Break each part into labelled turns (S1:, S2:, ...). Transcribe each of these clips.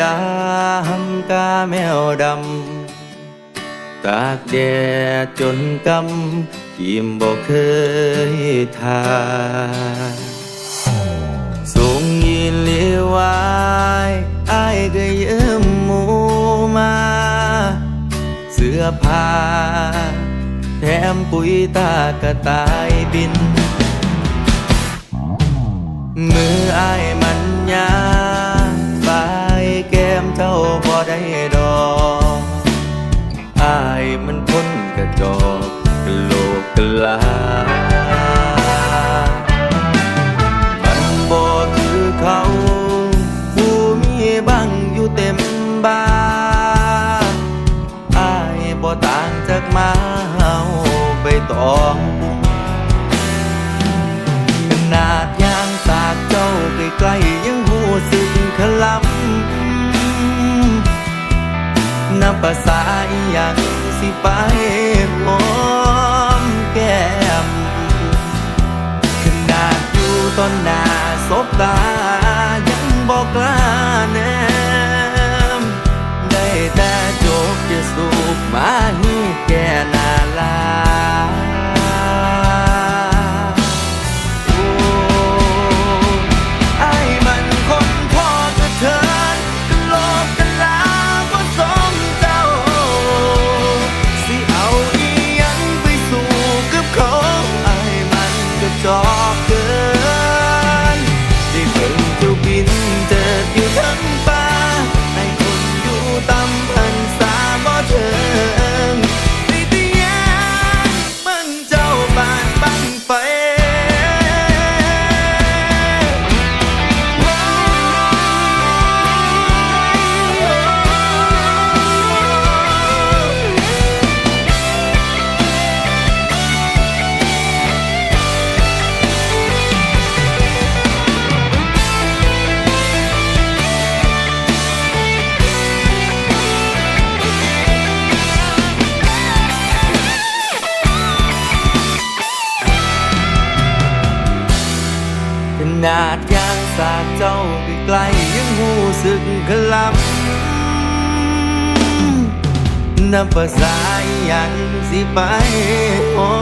S1: ยามกาแมวดำ ตากแดดจนกำยิ้มบอกเคยทาส่งยินเลียวไว้อายก็ยืมหมูมา เสื้อผ้า แถมปุ๋ยตากระต่ายบิน มืออ ลา มันบ่คือเขาผู้มีบังอยู่เต็มบ้านอายบ่ต่างจากมาเฮาใบตองขนาดยางสากเจ้าใกล้ๆยังหูสึกขลำนับภาษาอหยังสิไป ต้นหน้าศบตายังบอกกล้า ขนาดยางสากเจ้าไปไกลยังหูสึกขลำนับภาษาอหยังสิไปหอ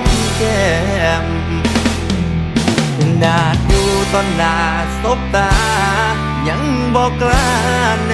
S1: มแก้มขนาดอยู่ตอนหน้าสบตา ยังบอกกล้าแน